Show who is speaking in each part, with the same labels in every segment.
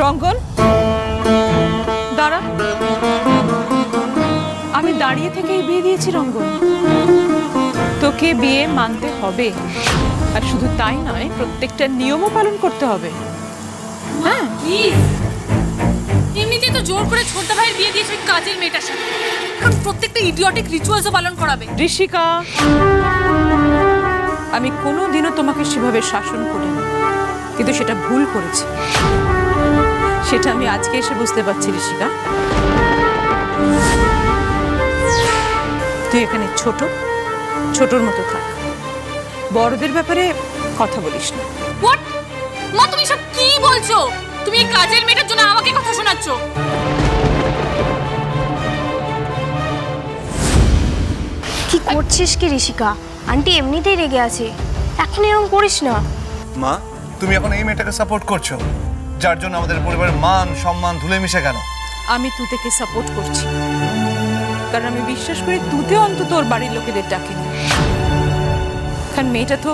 Speaker 1: রঙ্গন দাঁড়া। আমি দাঁড়িয়ে থেকেই বিয়ে দিয়েছি রঙ্গন তোকে বিয়ে মানতে হবে। আর শুধু তাই নয় প্রত্যেকটা নিয়মও পালন করতে হবে। হ্যাঁ?
Speaker 2: প্লিজ এমনিতেই তো জোর করে ছোট ভাইয়ের বিয়ে দিয়েছে কাজের মেয়েটার সাথে। প্রত্যেকটা ইডিওটিক রিচুয়ালসও পালন করাবে।
Speaker 1: ঋষিকা আমি কোনো দিনও তোমাকে সেভাবে শাসন করিনি। কিন্তু সেটা ভুল করেছি। সেটা আমি আজকে এসে বুঝতে পারছি ঋষিকা তুই এখানে ছোট ছোটর মতো থাক। বড়দের ব্যাপারে কথা বলিস না।
Speaker 2: হোয়াট মা তুমি সব কি বলছো? তুমি এই কাজের মেয়েটার জন্য আমাকে কথা শোনাচ্ছ?
Speaker 3: কি করছিস কি ঋষিকা? আন্টি এমনিতেই রেগে আছে। এখন এরকম করিস না।
Speaker 4: মা তুমি এখন এই মেয়েটাকে সাপোর্ট করছ। যার জন্য আমাদের পরিবারের মান সম্মান ধুলে মিশে গেল
Speaker 1: আমি তুতেকে সাপোর্ট করছি। কারণ আমি বিশ্বাস করি তুতে অন্তত ওর বাড়ির লোকেদের ডাকেনি কারণ মেয়েটা তো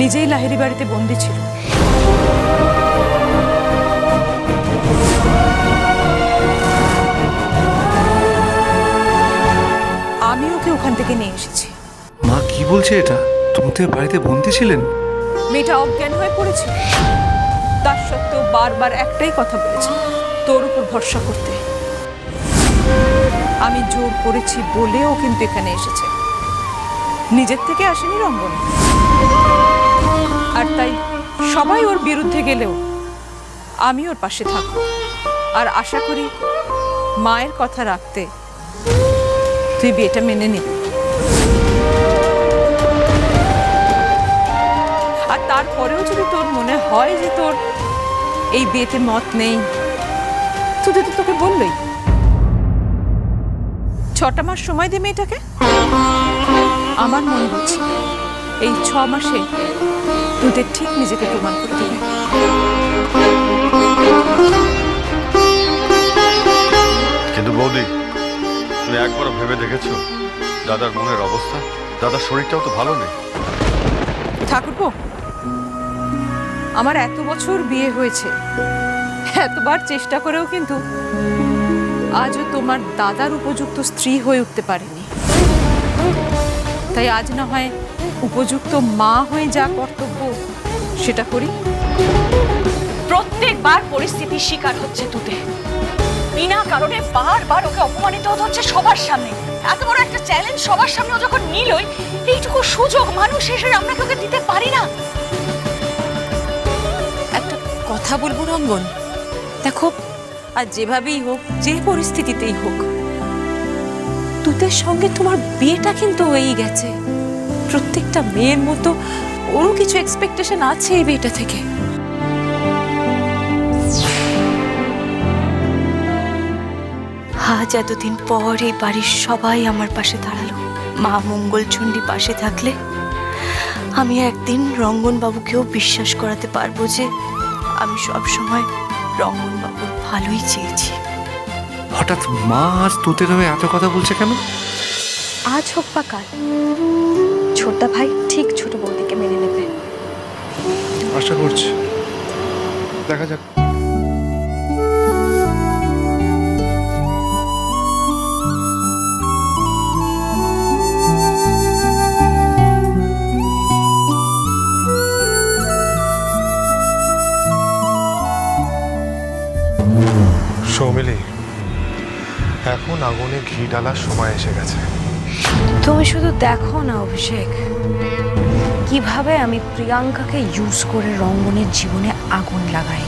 Speaker 1: নিজেই লাহেরি বাড়িতে বন্দি ছিল। আমি ওকে ওখান থেকে নিয়ে এসেছি।
Speaker 4: মা কি বলছে এটা? তুমি বাড়িতে বন্দি ছিলেন?
Speaker 1: মেয়েটা অজ্ঞান হয়ে পড়েছিল তার সত্ত্বেও বারবার একটাই কথা বলেছে, তোর উপর ভরসা করতে। আমি জোর করেছি বলেও কিন্তু এখানে এসেছে। নিজের থেকে আসেনি রঙ্গন। আর তাই সবাই ওর বিরুদ্ধে গেলেও আমি ওর পাশে থাকব। আর আশা করি মায়ের কথা রাখতে তুই বিয়েটা মেনে নিবি। হয় যে তোর এই বিয়েতে মত নেই। তুই তো তোকে বললই। ছটা মাস সময় দে মেয়েটাকে। আমার মনে হচ্ছে এই ছ মাসে তোদের ঠিক নিজেকে প্রমাণ করে দেবে।
Speaker 5: কিন্তু বৌদি তুমি একবার ভেবে দেখেছ দাদার মনের অবস্থা? দাদার শরীরটাও তো ভালো নেই।
Speaker 1: ঠাকুরপো আমার এত বছর বিয়ে হয়েছে। এতবার চেষ্টা করেও কিন্তু আজও তোমার দাদার উপযুক্ত স্ত্রী হয়ে উঠতে পারেনি। তাই আজ না হয় উপযুক্ত মা হয়ে যা কর্তব্য, সেটা করি।
Speaker 6: প্রত্যেকবার পরিস্থিতির শিকার হচ্ছে তুতে বিনা কারণে বারবার ওকে অপমানিত হচ্ছে সবার সামনে। এত বড় একটা চ্যালেঞ্জ সবার সামনে ও যখন নিলই, এইটুকু সুযোগ মানুষ হিসেবে আমরা কি ওকে দিতে পারি না।
Speaker 7: কথা বলব রঙ্গন। দেখো আর যেভাবেই হোক, যে পরিস্থিতিতেই হোক তুতের সঙ্গে তোমার বিয়েটা কিন্তু হয়েই গেছে। প্রত্যেকটা মেয়ের মতো ওরও কিছু এক্সপেকটেশন আছে এই বিয়েটা থেকে।
Speaker 6: আজ এতদিন পর এই বাড়ির সবাই আমার পাশে দাঁড়াল। মা মঙ্গলচণ্ডী পাশে থাকলে আমি একদিন রঙ্গন বাবুকেও বিশ্বাস করাতে পারব যে আমি সব সময় রমন বাবুর ভালোই চেয়েছি।
Speaker 4: হঠাৎ মা আজ তোতে হয়ে এত কথা বলছে কেন?
Speaker 3: আজ হোক বা কাল ছোটদা ভাই ঠিক ছোট বৌদিকে মেনে নেবে।
Speaker 4: আশা করছি। দেখা যাক।
Speaker 8: এখন আগুনে ঘি ডালার সময় এসে গেছে?
Speaker 3: তুমি শুধু দেখো না অভিষেক। কীভাবে আমি প্রিয়াঙ্কাকে ইউজ করে রঙ্গনের জীবনে আগুন লাগাই?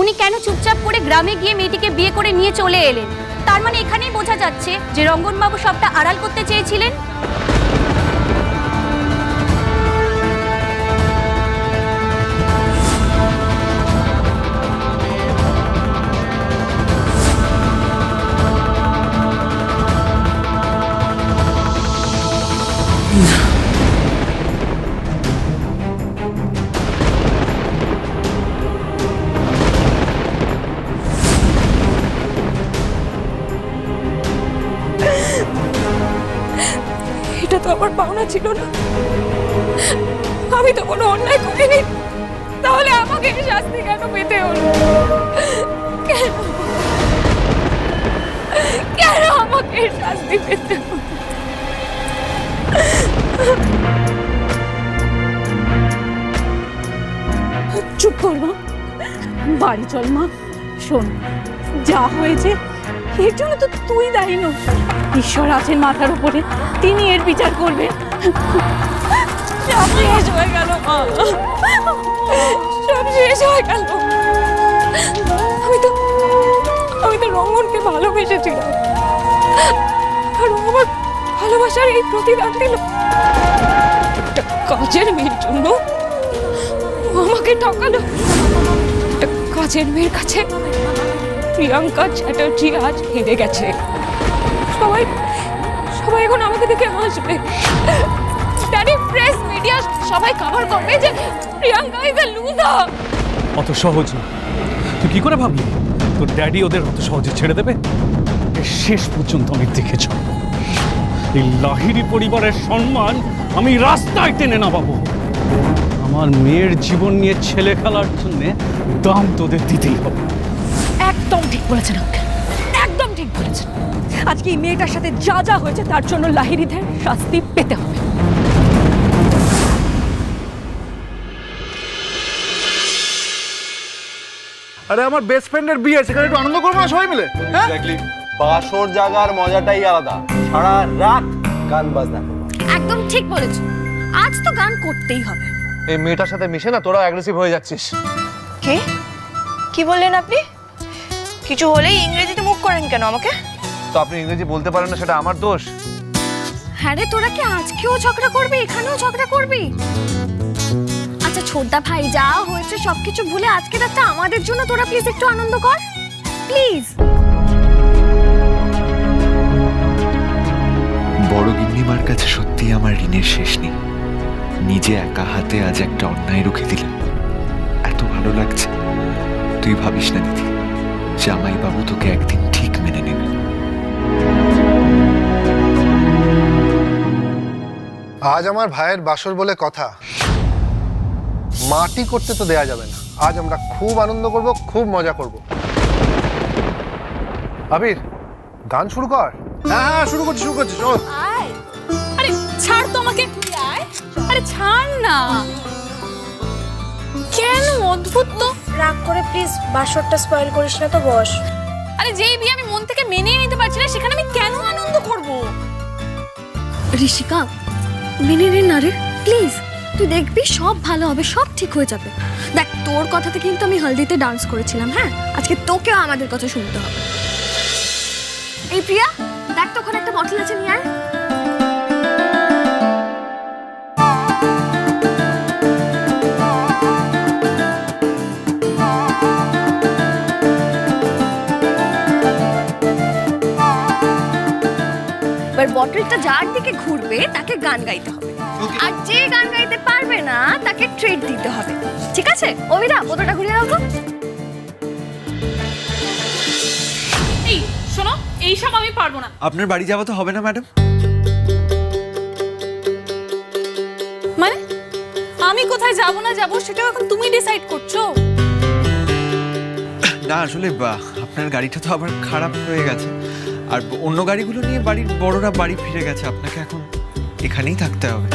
Speaker 9: উনি কেন চুপচাপ করে গ্রামে গিয়ে মেয়েটিকে বিয়ে করে নিয়ে চলে এলেন? তার মানে এখানেই বোঝা যাচ্ছে যে রঙ্গনবাবু সবটা আড়াল করতে চেয়েছিলেন?
Speaker 1: ছিল না। আমি তো কোনো অন্যায় করিনি। তাহলে আমাকে শাস্তি কেন পেতে হলো? কেন? কেন আমাকে শাস্তি পেতে
Speaker 9: চুপ কর বাড়ি চল মা। শোন, যা হয়েছে, এর জন্য তো তুই দায়ী নস ঈশ্বর আছেন মাথার উপরে, তিনি এর বিচার করবেন।
Speaker 1: সব হয়ে গেল সব হয়ে গেল। আমি তো আমি তো রঙ্গনকে ভালোবেসেছিলাম। ভালোবাসার এই প্রতিদান দিল। একটা কাজের মেয়ের জন্য আমাকে ঠকালো কাজের মেয়ের কাছে প্রিয়াঙ্কা চ্যাটার্জি আজ হেরে গেছে। সবাই সবাই এখন আমাকে দেখে হাসবে। ড্যাডি প্রেস মিডিয়া সবাই কভার করবে যে প্রিয়াঙ্কা ইজ এ লুজার
Speaker 10: অত সহজ না। তুই কি করে ভাবলি? তোর ড্যাডি ওদের অত সহজে ছেড়ে দেবে? শেষ পর্যন্ত আমি দেখেছ এই লাহিড়ি পরিবারের সম্মান আমি রাস্তায় টেনে নামাবো। আমার মেয়ের জীবন নিয়ে ছেলে খেলার জন্য দাম তোদের দিতেই হবে।
Speaker 1: একদম ঠিক বলেছেন একদম ঠিক বলেছেন। আজকে এই মেয়েটার সাথে যা যা হয়েছে তার জন্য লাহিরিদের শাস্তি পেতে হবে।
Speaker 4: আরে আমার বেস্ট ফ্রেন্ডের বিয়ে সেখানে একটু আনন্দ করব না সবাই মিলে? হ্যাঁ?
Speaker 11: বাসর জাগার মজাটাই আলাদা। সারা রাত গান বাজনা
Speaker 9: একদম ঠিক বলেছ। আজ তো গান করতেই হবে।
Speaker 11: এই মেয়েটার সাথে মিশে না তোরা অ্যাগ্রেসিভ হয়ে যাচ্ছিস।
Speaker 6: কে? কি বললেন আপনি? কিছু হলেই ইংরেজিতে মুখ করেন কেন আমাকে?
Speaker 11: তো আপনি ইংরেজি বলতে পারেন না সেটা আমার দোষ।
Speaker 9: হ্যাঁ রে তোরা কি আজকেও ঝগড়া করবি? এখানেও ঝগড়া করবি? আচ্ছা ছোটদা ভাই যা হয়েছে সবকিছু ভুলে আজকে রাতটা আমাদের জন্য তোরা প্লিজ একটু আনন্দ কর। প্লিজ
Speaker 12: বড় গিন্নিমার কাছে সত্যি আমার ঋণের শেষ নেই। নিজে একা হাতে আজ একটা অন্যায় রুখে দিলাম। এত ভালো লাগছে। তুই ভাবিস না দিদি জামাই বাবু তোকে একদিন ঠিক মেনে নেবে।
Speaker 8: আজ আমার ভাইয়ের বাসর বলে কথা। মাটি করতে তো দেয়া যাবে না। আজ আমরা খুব আনন্দ করব খুব মজা করব। আবির গান শুরু কর।
Speaker 4: হ্যাঁ হ্যাঁ শুরু করছি শুরু করছি চল।
Speaker 2: আরে ছাড় তো আমাকে। আরে ছাড় না। কেন অদ্ভুত তো?
Speaker 9: রাগ করে প্লিজ বাসরটা স্পয়েল করিস না তো বস।
Speaker 2: আরে যেই বিয়ে আমি মন থেকে মেনে নিতে পারছি না সেখানে আমি কেন আনন্দ করব?
Speaker 9: ঋষিকা মেনে নে না রে। প্লিজ, তুই দেখবি সব ভালো হবে, সব ঠিক হয়ে যাবে। দেখ, তোর কথাতে কিন্তু আমি হলদিতে ডান্স করেছিলাম হ্যাঁ? আজকে তোকেও আমাদের কথা শুনতে হবে। এই প্রিয়া, দেখ তো ওখানে একটা বটল আছে, নিয়ে আয়। বটলটা যার দিকে ঘুরবে, তাকে গাইতে হবে। আর যে গান গাইতে পারবে না তাকে ট্রিট দিতে হবে। ঠিক আছে? অভিদা বোতলটা ঘুরিয়ে দাও তো।
Speaker 2: এই শোনো এইসব আমি পারব না।
Speaker 12: আপনার বাড়ি যাওয়া তো হবে না ম্যাডাম।
Speaker 2: মানে? আমি কোথায় যাব না যাব সেটাও এখন তুমি ডিসাইড করছ।
Speaker 12: না আসলে বা- আপনার গাড়িটা তো আবার খারাপ হয়ে গেছে। আর অন্য গাড়িগুলো নিয়ে বাড়ির বড়রা বাড়ি ফিরে গেছে আপনাকে এখন এখানেই থাকতে হবে।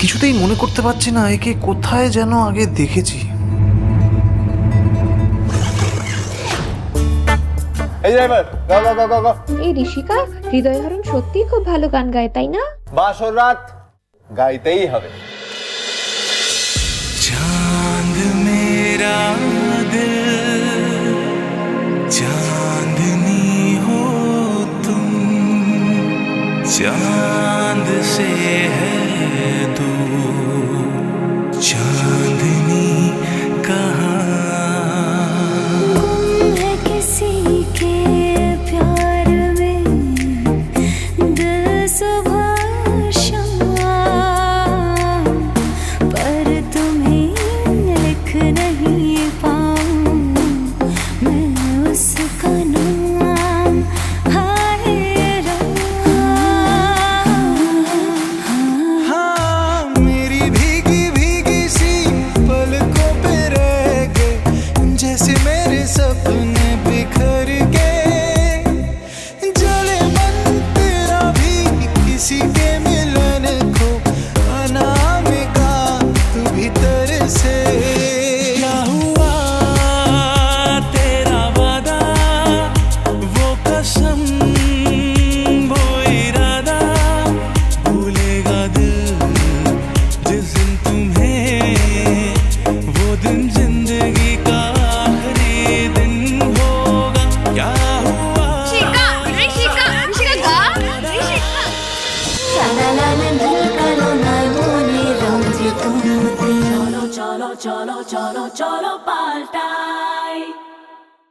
Speaker 4: কিছুতেই মনে করতে পারছি না একে কোথায় যেন আগে দেখেছি।
Speaker 11: এই ড্রাইভার গো গো গো গো গো
Speaker 3: এই ঋষিকা হৃদয়হরণ সত্যিই খুব ভালো গান গায় তাই না?
Speaker 11: বাসর রাত গাইতেই হবে।
Speaker 12: চাঁদ মেরা
Speaker 13: चाँद से है।